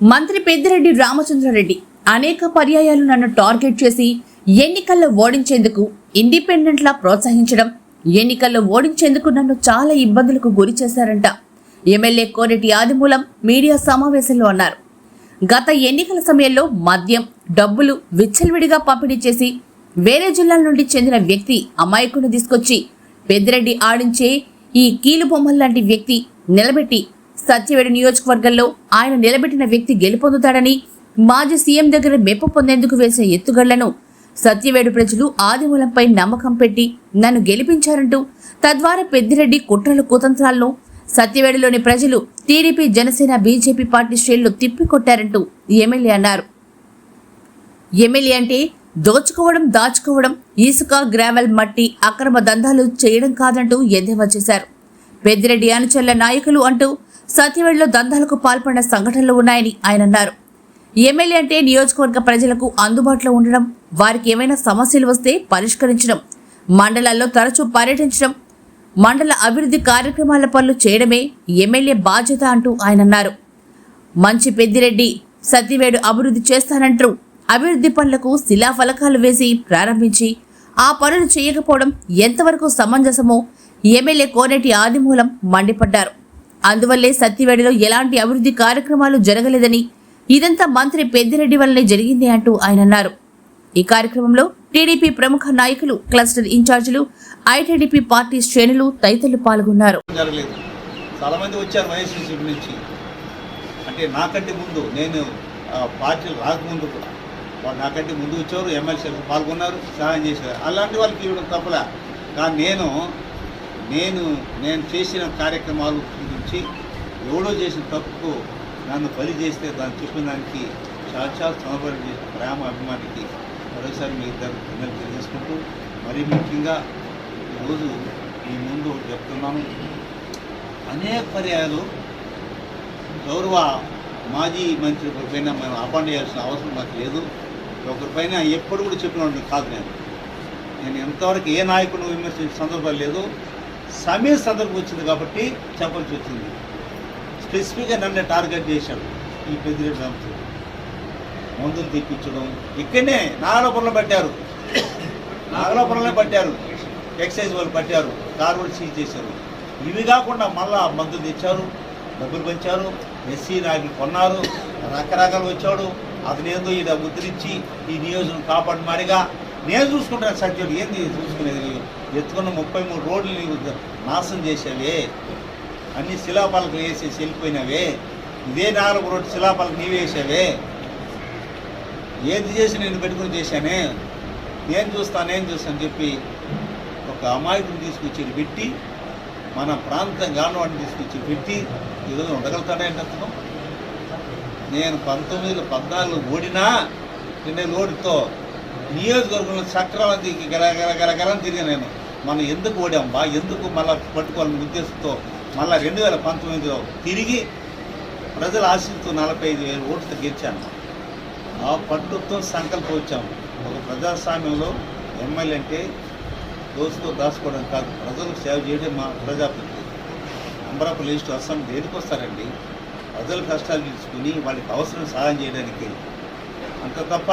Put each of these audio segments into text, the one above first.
మంత్రి పెద్దిరెడ్డి రామచంద్రారెడ్డి అనేక పర్యాయాలు నన్ను టార్గెట్ చేసి ఎన్నికల్లో ఓడించేందుకు ఇండిపెండెంట్లా ప్రోత్సహించడం ఎన్నికల్లో ఓడించేందుకు నన్ను చాలా ఇబ్బందులకు గురి చేశారంట. ఎమ్మెల్యే కోరెటి ఆదిమూలం మీడియా సమావేశంలో అన్నారు. గత ఎన్నికల సమయంలో మద్యం డబ్బులు విచ్చలవిడిగా పంపిణీ చేసి వేరే జిల్లాల నుండి చెందిన వ్యక్తి అమాయకును తీసుకొచ్చి పెద్దిరెడ్డి ఆడించే ఈ కీలు లాంటి వ్యక్తి నిలబెట్టి సత్యవేడు నియోజకవర్గంలో ఆయన నిలబెట్టిన వ్యక్తి గెలుపొందుతాడని మాజీ సీఎం దగ్గర మెప్పు పొందేందుకు వేసిన ఎత్తుగళ్ళను సత్యవేడు ప్రజలు ఆదిమూలంపై నమ్మకం పెట్టి నన్ను గెలిపించారంటూ తద్వారా పెద్దిరెడ్డి కుట్రల కుతంత్రాలను సత్యవేడులోని ప్రజలు టీడీపీ జనసేన బీజేపీ పార్టీ శ్రేణులు తిప్పికొట్టారంటూ ఎమ్మెల్యే అన్నారు. ఎమ్మెల్యే అంటే దోచుకోవడం దాచుకోవడం ఇసుక గ్రావెల్ మట్టి అక్రమ దందాలు చేయడం కాదంటూ ఎద్దేవా చేశారు. పెద్దిరెడ్డి అనుచరుల నాయకులు అంటూ సత్యవేడులో దందాలకు పాల్పడిన సంఘటనలు ఉన్నాయని ఆయన అన్నారు. ఎమ్మెల్యే అంటే నియోజకవర్గ ప్రజలకు అందుబాటులో ఉండడం వారికి ఏమైనా సమస్యలు వస్తే పరిష్కరించడం మండలాల్లో తరచూ పర్యటించడం మండల అభివృద్ధి కార్యక్రమాల పనులు చేయడమే ఎమ్మెల్యే బాధ్యత అంటూ ఆయన అన్నారు. మంచి పెద్దిరెడ్డి సత్యవేడు అభివృద్ధి చేస్తానంటూ అభివృద్ధి పనులకు శిలాఫలకాలు వేసి ప్రారంభించి ఆ పనులు చేయకపోవడం ఎంతవరకు సమంజసమో ఎమ్మెల్యే కోనేటి ఆదిమూలం మండిపడ్డారు. అందువల్లే సత్యవేడిలో ఎలాంటి అభివృద్ధి కార్యక్రమాలు జరగలేదని ఇదంతా మంత్రి పెద్దిరెడ్డి వల్లనే జరిగింది అంటూ ఆయన అన్నారు. ఈ కార్యక్రమంలో టీడీపీ ప్రముఖ నాయకులు క్లస్టర్ ఇన్ఛార్జీలు ఐటీడీపీ పార్టీ శ్రేణులు తదితరులు పాల్గొన్నారు. జరగలేదు. చాలామంది వచ్చారు వైఎస్సీసీపీ నుంచి. అంటే నాకంటే ముందు నేను ఆ, పార్టీలు రాకముందు కూడా వాళ్ళు నాకంటే ముందు వచ్చారు ఎమ్మెల్సీలు పాల్గొన్నారు సహాయం చేశారు అలాంటి వాళ్ళకి ఇవ్వడం తప్పలే. కానీ నేను నేను నేను చేసిన కార్యక్రమాలు గురించి ఎవడో చేసిన తప్పుకు నన్ను బలి చేస్తే దాన్ని చెప్పిన చాలా చాలా సమర్పణ చేసిన ప్రేమ అభిమానికి మరోసారి మీ ఇద్దరు ధన్యవాదాలు తెలియజేసుకుంటూ మరీ ముఖ్యంగా ఈరోజు మీ ముందు చెప్తున్నాను. అనేక పర్యాయాలు గౌరవ మాజీ మంత్రి పైన మనం అపాయింట్ చేయాల్సిన అవసరం నాకు లేదు. ఒకరిపైన ఎప్పుడు కూడా చెప్పిన కాదు నేను. నేను ఎంతవరకు ఏ నాయకుడు విమర్శించిన సందర్భాలు లేదు. సమయ సందర్భం వచ్చింది కాబట్టి చెప్పాల్సి వచ్చింది. స్పెసిఫిక్గా నన్ను టార్గెట్ చేశాడు ఈ పెద్దిరెడ్డి రామచంద్ర మందులు తెప్పించడం. ఇక్కడనే నాగలాపురంలో పట్టారు. నాగలాపురంలో పట్టారు. ఎక్సైజ్ వాళ్ళు పట్టారు. కారు సీజ్ చేశారు. ఇవి కాకుండా మళ్ళా మందులు తెచ్చారు. డబ్బులు పంచారు. ఎస్సీ నాయకులు కొన్నారు. రకరకాలు వచ్చాడు. అతనేందో ఈడ ముద్రించి ఈ నియోజకం కాపాడు మారిగా నేను చూసుకుంటాను సత్యుడు ఏంది చూసుకునేది ఎత్తుకున్న ముప్పై మూడు రోడ్లు నీవు నాశనం చేసావే అన్ని శిలాపాలకు వేసేసి వెళ్ళిపోయినావే. ఇదే నాలుగు రోడ్డు శిలాపాలకు నీవే వేసావే. ఏది చేసి నేను పెట్టుకుని చేశానే. నేను చూస్తా నేను చూస్తాను చెప్పి ఒక అమాయకుని తీసుకొచ్చి పెట్టి మన ప్రాంతం గానవాడిని తీసుకొచ్చి పెట్టి ఈరోజు ఉండగలుగుతాడే అతను? నేను పంతొమ్మిది పద్నాలుగు ఓడినా నిన్న ఓడితో నియోజకవర్గంలో చక్రాలు గల తిరిగి నేను. మనం ఎందుకు ఓడాం బా ఎందుకు మళ్ళీ పట్టుకోవాలనే ఉద్దేశంతో మళ్ళీ రెండు వేల పంతొమ్మిదిలో తిరిగి ప్రజల ఆశీస్సుతో నలభై ఐదు వేల ఓట్లతో గెలిచాను. ఆ పట్టుతో సంకల్పం వచ్చాము ఒక ప్రజాస్వామ్యంలో ఎమ్మెల్యే అంటే దోసుకో దాచుకోవడం కాదు ప్రజలకు సేవ చేయడం మా ప్రజాప్రతినిధి. అమరాపురం లిస్టు అస్సాం దేనికి వస్తారండి? ప్రజల కష్టాలు తీసుకుని వాళ్ళకి అవసరం సహాయం చేయడానికి. అంత తప్ప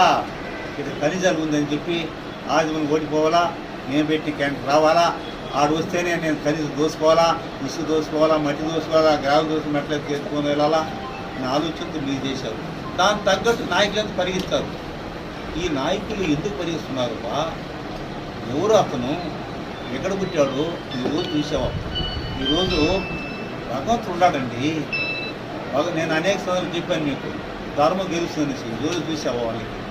ఇక్కడ ఖనిజాలు ఉందని చెప్పి ఆదిమని ఓడిపోవాలా? నేను పెట్టి క్యాంటీన్ రావాలా? ఆడు వస్తేనే నేను ఖనిజం దోసుకోవాలా? ఇసుక దోసుకోవాలా? మట్టి దోసుకోవాలా? గ్రావెల్ దోసుకు మెట్లకి ఎత్తుకొని వెళ్ళాలా? నా ఆలోచనతో మీరు చేశారు. దానికి తగ్గట్టు నాయకులంతా పరిగిస్తారు ఈ నాయకులు ఎందుకు పరిగిస్తున్నారు బా? ఎవరు అతను? ఎక్కడ పుట్టాడు? ఈరోజు చూసావా? ఈరోజు భగవంతుడు ఉన్నాడండి. బాగా నేను అనేక సార్లు చెప్పాను మీకు. ధర్మం గెలుస్తుంది ఈరోజు చూసావా వాళ్ళకి?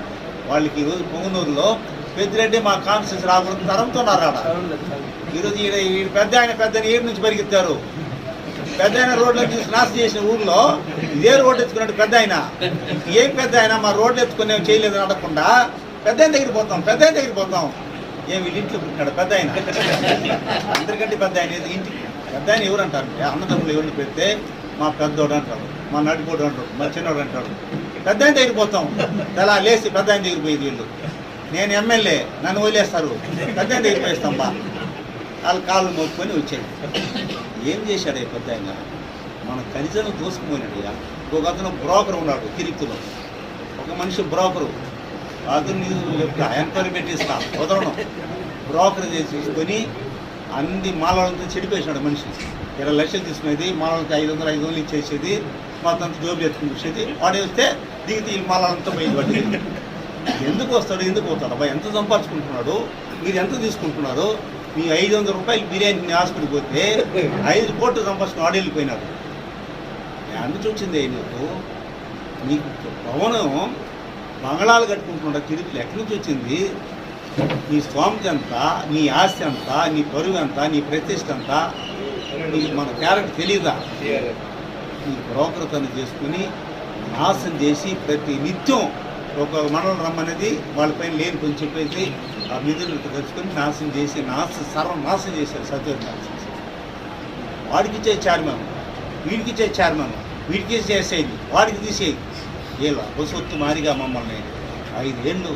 వాళ్ళకి ఈరోజు పొంగునూరులో పెద్దిరెడ్డి మా కాన్స్టిట్యూన్స్ రాకూడదు తరంతో ఆడ. ఈరోజు ఈయన ఈ పెద్ద ఆయన పెద్ద ఏడు నుంచి పరిగెత్తారు. పెద్ద ఆయన రోడ్లు చూసి నాశనం చేసిన ఊర్లో ఇదే రోడ్డు ఎత్తుకున్నాడు పెద్ద ఆయన. ఏం పెద్ద ఆయన? మా రోడ్లు ఎత్తుకునే చేయలేదు అడగకుండా పెద్ద ఆయన దగ్గరికి పోతాం పెద్ద ఆయన దగ్గరికి పోతాం. ఏం వీళ్ళ ఇంట్లో పుట్టినాడు? పెద్ద ఆయన. అందరికంటే పెద్ద ఆయన ఏది? ఇంటికి పెద్ద ఆయన ఎవరు అంటారు? అన్నదమ్ములు ఎవరిని పెడితే మా పెద్దోడు అంటారు మా నడిపోడు అంటారు మా చిన్నోడు అంటాడు పెద్ద ఆయన దగ్గరికి పోతాం. అలా లేచి పెద్ద ఆయన దగ్గరికి వీళ్ళు. నేను ఎమ్మెల్యే నన్ను వదిలేస్తారు. పెద్ద ఆయన దగ్గరికి పోయిస్తాం బా. వాళ్ళు కాళ్ళు మోపుకొని వచ్చాడు ఏం చేశాడు ఈ పెద్ద ఆయన? మన ఖనిజాలను ఇక ఒక అతను బ్రోకర్ ఉన్నాడు తిరుపతిలో ఒక మనిషి బ్రోకరు. అతను చెప్తా ఎంక్వైరీ పెట్టిస్తా. వదలను బ్రోకర్ చేసుకొని అన్ని మాలలంతా చెడిపేసినాడు మనిషి ఇరవై లక్షలు తీసుకునేది మాలలకి ఐదు వందలు ఐదు వందలు ఇచ్చేసేది మొత్తం జోబు ఎత్తుకుని వచ్చేది వాడు వస్తే దిగితే ఈ పోయింది వాటి ఎందుకు వస్తాడు ఎందుకు పోతాడు? అబ్బాయి ఎంత సంపాదించుకుంటున్నాడు? మీరు ఎంత తీసుకుంటున్నారు? మీ ఐదు వందల రూపాయలు బిర్యానీ హాస్పిటల్కి పోతే ఐదు కోట్లు సంపాదించుకుని వాడు వెళ్ళిపోయినాడు. ఎందుకు చూసింది నీకు నీకు భవనం బంగళాలు కట్టుకుంటున్నా తిరుపతి ఎక్కడి నుంచి వచ్చింది? నీ స్తోమత ఎంత నీ ఆస్తి ఎంత నీ పరువు ఎంత నీ ప్రతిష్ట ఎంత? మన క్యారెక్టర్ తెలియదా ఈ బ్రోకర్ తను చేసుకుని నాశనం చేసి ప్రతి నిత్యం ఒక మనల్ని రమ్మనేది వాళ్ళపైన లేని కొంచెం చెప్పేసి ఆ నిధులు తెచ్చుకొని నాశనం చేసి నాశ సర్వం నాశనం చేశారు సత్యం నాశనం చేశారు. వాడికి ఇచ్చే చైర్మన్ వీడికి ఇచ్చే చైర్మన్ వీడికి చేసేది వాడికి తీసేది. ఏలా? బసొత్తు మారిగా మమ్మల్ని ఐదేళ్ళు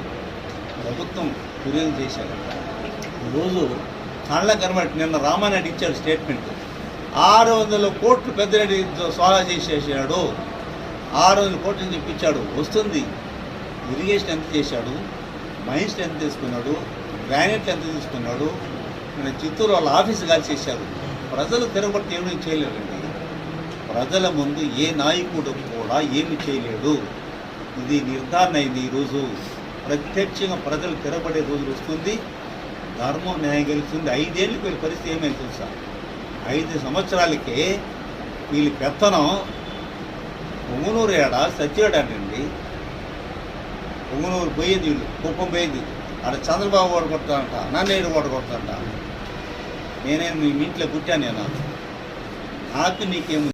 ప్రభుత్వం ఫిర్యాదు చేశారు. ఈరోజు కళ్ళ కనబడి నిన్న రామానాయుడు ఇచ్చాడు స్టేట్మెంట్. ఆరు వందల కోట్లు పెద్దరెడ్డి సోలా చేసేసాడు. ఆరు వందల కోట్లు చెప్పించాడు వస్తుంది. ఇరిగేషన్ ఎంత చేశాడు? మైన్స్ ఎంత తీసుకున్నాడు? గ్రానైట్లు ఎంత తీసుకున్నాడు? మన చిత్తూరు వాళ్ళ ఆఫీస్ కాల్చేశారు ప్రజలు తిరగబట్టి ఏమీ చేయలేరండి ప్రజల ముందు ఏ నాయకుడు కూడా ఏమి చేయలేడు. ఇది నిర్ధారణ అయింది ఈరోజు. ప్రత్యక్షంగా ప్రజలు తిరగబడే రోజు వస్తుంది. ధర్మం న్యాయం గెలుస్తుంది. ఐదేళ్ళకి వీళ్ళ పరిస్థితి ఏమైంది తెలుసా? ఐదు సంవత్సరాలకి వీళ్ళ పెత్తనం పొంగునూరు ఏడ సత్యడానండి పొంగునూరు పోయేది వీళ్ళు కుప్పం పోయేది. ఆడ చంద్రబాబు వాడు కొడతాడంట నన్నేడు వాడు నేనే మీ ఇంట్లో పుట్టాను నేను. నాకు నీకేం